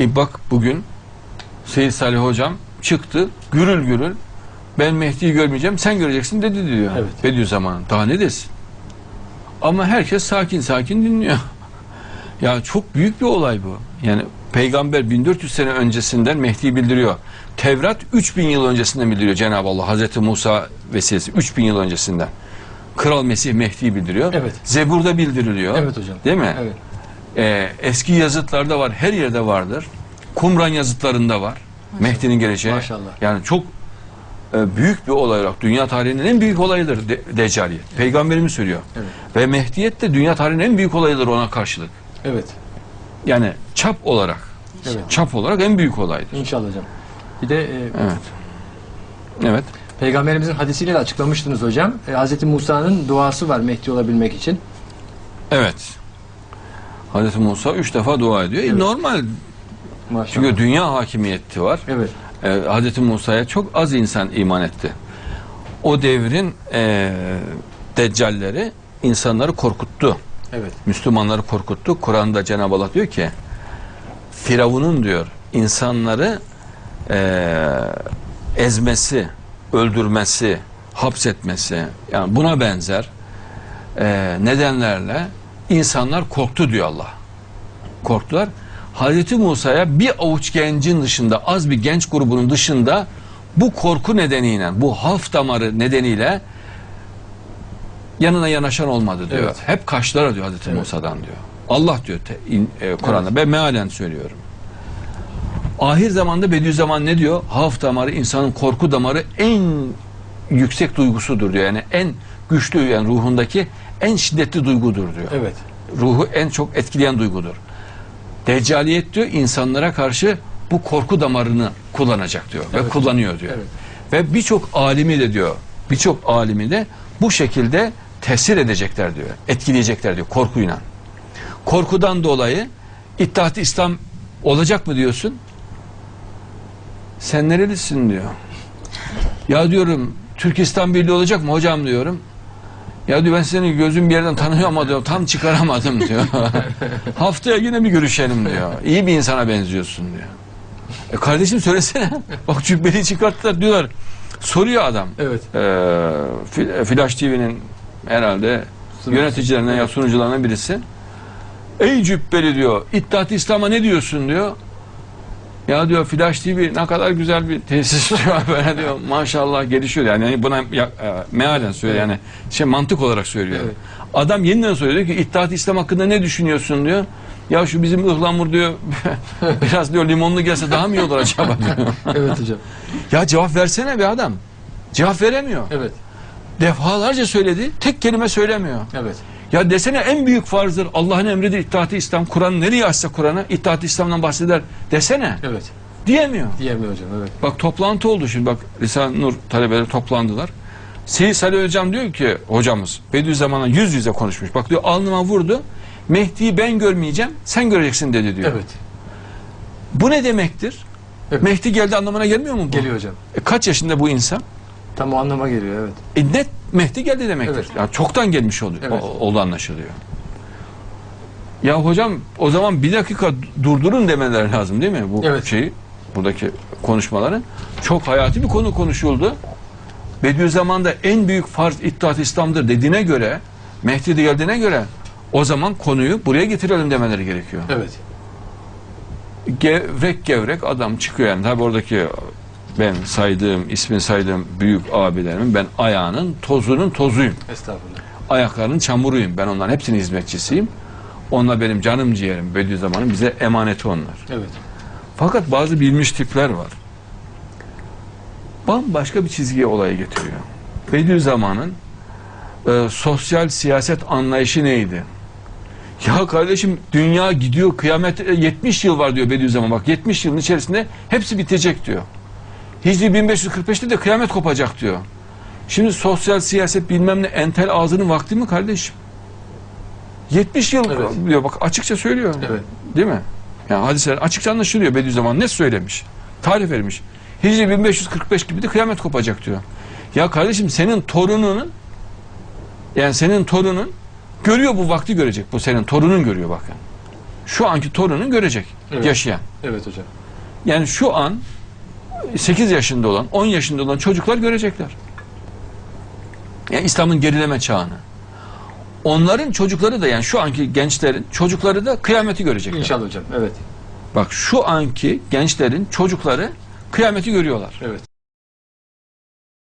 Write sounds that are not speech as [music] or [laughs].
E bak bugün Seyyid Salih Hocam çıktı gürül gürül ben Mehdi'yi görmeyeceğim sen göreceksin dedi diyor. Evet. Bediüzzaman daha ne desin? Ama herkes sakin sakin dinliyor. [laughs] Ya çok büyük bir olay bu. Yani peygamber 1400 sene öncesinden Mehdi'yi bildiriyor. Tevrat 3000 yıl öncesinden bildiriyor Cenab-ı Allah. Hazreti Musa vesilesi 3000 yıl öncesinden. Kral Mesih Mehdi'yi bildiriyor. Evet. Zebur'da bildiriliyor. Evet hocam. Değil mi? Evet. Ee, eski yazıtlarda var, her yerde vardır. Kumran yazıtlarında var. Mehdi'nin geleceği. Maşallah. Yani çok e, büyük bir olay olarak dünya tarihinin en büyük olayıdır de, Deccaliyet. Peygamberimiz söylüyor. Evet. Ve Mehdiyet de dünya tarihinin en büyük olayıdır ona karşılık. Evet. Yani çap olarak, Evet. çap olarak en büyük olaydır. İnşallah hocam. Bir de e, Evet. Evet. Peygamberimizin hadisiyle de açıklamıştınız hocam. E, Hz. Musa'nın duası var Mehdi olabilmek için. Evet. Hazreti Musa üç defa dua ediyor. E, Evet. normal. Maşallah. Çünkü dünya hakimiyeti var. Evet. e, Hazreti Musa'ya çok az insan iman etti. O devrin e, deccalleri insanları korkuttu. Evet. Müslümanları korkuttu. Kur'an'da Cenab-ı Allah diyor ki Firavun'un diyor insanları e, ezmesi, öldürmesi, hapsetmesi yani buna benzer e, nedenlerle insanlar korktu diyor Allah. Korktular. Hazreti Musa'ya bir avuç gencin dışında az bir genç grubunun dışında bu korku nedeniyle bu haf damarı nedeniyle yanına yanaşan olmadı diyor. Evet. Hep kaçtılar diyor Hazreti Evet. Musa'dan diyor. Allah diyor e, Kur'an'da. Ben mealen söylüyorum. Ahir zamanda Bediüzzaman ne diyor? Haf damarı insanın korku damarı en yüksek duygusudur diyor. Yani en güçlü yani ruhundaki en şiddetli duygudur diyor. Evet. Ruhu en çok etkileyen duygudur. Deccaliyet diyor insanlara karşı bu korku damarını kullanacak diyor ve Evet. kullanıyor diyor. Evet. Ve birçok alimi de diyor, birçok alimi de bu şekilde tesir edecekler diyor, etkileyecekler diyor korkuyla. Korkudan dolayı İttihat-ı İslam olacak mı diyorsun? Sen nerelisin diyor. Ya diyorum Türkistan Birliği olacak mı hocam diyorum. Ya diyor ben seni gözüm bir yerden tanıyor ama diyor tam çıkaramadım diyor. [laughs] Haftaya yine bir görüşelim diyor. İyi bir insana benziyorsun diyor. E kardeşim söylesene. [laughs] Bak cübbeli çıkarttılar diyorlar. Soruyor adam. Evet. Ee, Flash TV'nin herhalde Sunucusu. yöneticilerinden ya sunucularından birisi. Ey cübbeli diyor. İttihat İslam'a ne diyorsun diyor. Ya diyor Flash TV ne kadar güzel bir tesis [laughs] diyor böyle diyor. Maşallah gelişiyor yani Yani buna ya, e, mealen söylüyor yani şey mantık olarak söylüyor. Evet. Adam yeniden diyor ki İttihat İslam hakkında ne düşünüyorsun diyor. Ya şu bizim ıhlamur diyor [laughs] biraz diyor limonlu gelse daha mı iyi olur acaba diyor. [laughs] Evet hocam. ya cevap versene bir adam. Cevap veremiyor. Evet. Defalarca söyledi. Tek kelime söylemiyor. Evet. Ya desene en büyük farzdır. Allah'ın emridir İttihat-ı İslam. Kur'an nereye açsa Kur'an'ı İttihat-ı İslam'dan bahseder desene. Evet. Diyemiyor. Diyemiyor hocam. Evet. Bak toplantı oldu şimdi bak Risale-i Nur talebeleri toplandılar. Seyyid Salih Hocam diyor ki hocamız Bediüzzaman'la yüz yüze konuşmuş. Bak diyor alnıma vurdu. Mehdi'yi ben görmeyeceğim sen göreceksin dedi diyor. Evet. Bu ne demektir? Evet. Mehdi geldi anlamına gelmiyor mu bu? Geliyor hocam. E, kaç yaşında bu insan? Tam o anlama geliyor. Evet. E net Mehdi geldi demektir. Evet. Yani çoktan gelmiş oluyor. Evet. Oldu anlaşılıyor. Ya hocam o zaman bir dakika durdurun demeleri lazım değil mi bu Evet. şeyi? Buradaki konuşmaları. Çok hayati bir konu konuşuldu. Bediüzzaman'da en büyük farz İttihat İslam'dır dediğine göre Mehdi de geldiğine göre o zaman konuyu buraya getirelim demeleri gerekiyor. Evet. Gevrek gevrek adam çıkıyor yani. Tabi oradaki ben saydığım, ismini saydığım büyük abilerimin ben ayağının tozunun tozuyum. Estağfurullah. Ayaklarının çamuruyum. Ben onların hepsinin hizmetçisiyim. Onlar benim canım ciğerim. Bediüzzaman'ın bize emaneti onlar. Evet. Fakat bazı bilmiş tipler var. Bambaşka bir çizgiye olayı getiriyor. Bediüzzaman'ın e, sosyal siyaset anlayışı neydi? Ya kardeşim dünya gidiyor kıyamet e, 70 yıl var diyor Bediüzzaman bak 70 yılın içerisinde hepsi bitecek diyor. Hicri 1545'te de kıyamet kopacak diyor. Şimdi sosyal siyaset bilmem ne entel ağzının vakti mi kardeşim? 70 yıl Evet. diyor bak açıkça söylüyor. Evet. Değil mi? Yani hadiseler açıkça anlaşılıyor Bediüzzaman ne söylemiş? Tarif vermiş. Hicri 1545 gibi de kıyamet kopacak diyor. Ya kardeşim senin torununun yani senin torunun görüyor bu vakti görecek. Bu senin torunun görüyor bakın. şu anki torunun görecek Evet. yaşayan. Evet hocam. Yani şu an 8 yaşında olan, 10 yaşında olan çocuklar görecekler. Yani İslam'ın gerileme çağını. Onların çocukları da yani şu anki gençlerin çocukları da kıyameti görecekler. İnşallah hocam. Evet. Bak şu anki gençlerin çocukları kıyameti görüyorlar. Evet.